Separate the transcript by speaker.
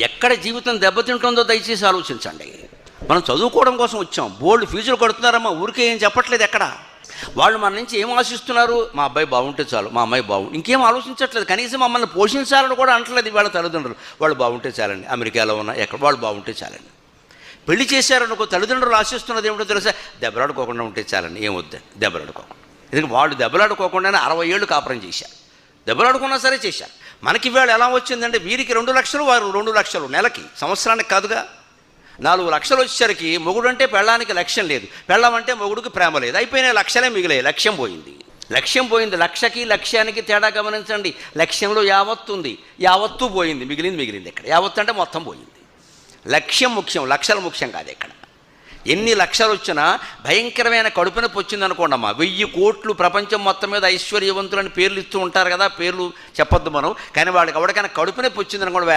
Speaker 1: ఎక్కడ జీవితం దెబ్బతింటుందో దయచేసి ఆలోచించండి. మనం చదువుకోవడం కోసం వచ్చాం. బోల్డ్ ఫీజులు కడుతున్నారమ్మా. ఊరికే ఏం చెప్పట్లేదు ఎక్కడ? వాళ్ళు మన నుంచి ఏం ఆశిస్తున్నారు? మా అబ్బాయి బాగుంటే చాలు. మా అమ్మాయి బాగుంది ఇంకేం ఆలోచించట్లేదు. కనీసం మమ్మల్ని పోషించాలని కూడా అంటలేదు వాళ్ళ తల్లిదండ్రులు. వాళ్ళు బాగుంటే చాలండి. అమెరికాలో ఉన్న ఎక్కడ వాళ్ళు బాగుంటే చాలండి. పెళ్ళి చేశారనుకో తల్లిదండ్రులు ఆశిస్తున్నది ఏమిటో తెలుసా? దెబ్బలాడుకోకుండా ఉంటే చాలండి. ఏం వద్దు దెబ్బలాడుకోకుండా. ఎందుకంటే వాళ్ళు దెబ్బలాడుకోకుండానే అరవై ఏళ్ళు కాపురం చేశారు. దెబ్బలాడుకున్నా సరే చేశారు. మనకి వేళ ఎలా వచ్చిందంటే వీరికి రెండు లక్షలు వారు రెండు లక్షలు నెలకి సంవత్సరానికి కాదుగా. నాలుగు లక్షలు వచ్చేసరికి మొగుడు అంటే పెళ్ళానికి లక్ష్యం లేదు. పెళ్ళమంటే మొగుడికి ప్రేమ లేదు. అయిపోయిన లక్షలే మిగిలాయి. లక్ష్యం పోయింది. లక్ష్యం పోయింది. లక్షకి లక్ష్యానికి తేడా గమనించండి. లక్ష్యంలో యావత్తు ఉంది. యావత్తు పోయింది. మిగిలింది మిగిలింది ఇక్కడ యావత్తు అంటే మొత్తం పోయింది. లక్ష్యం ముఖ్యం. లక్షలు ముఖ్యం కాదు ఇక్కడ ఎన్ని లక్షలు వచ్చినా భయంకరమైన కడుపు నొప్పి వచ్చిందనుకోండి వెయ్యి కోట్లు ప్రపంచం మొత్తం మీద ఐశ్వర్యవంతులని పేర్లు ఇస్తూ ఉంటారు కదా పేర్లు చెప్పొద్దు మనం. కానీ వాళ్ళకి ఎవరికైనా కడుపు నొప్పి వచ్చిందనుకోండి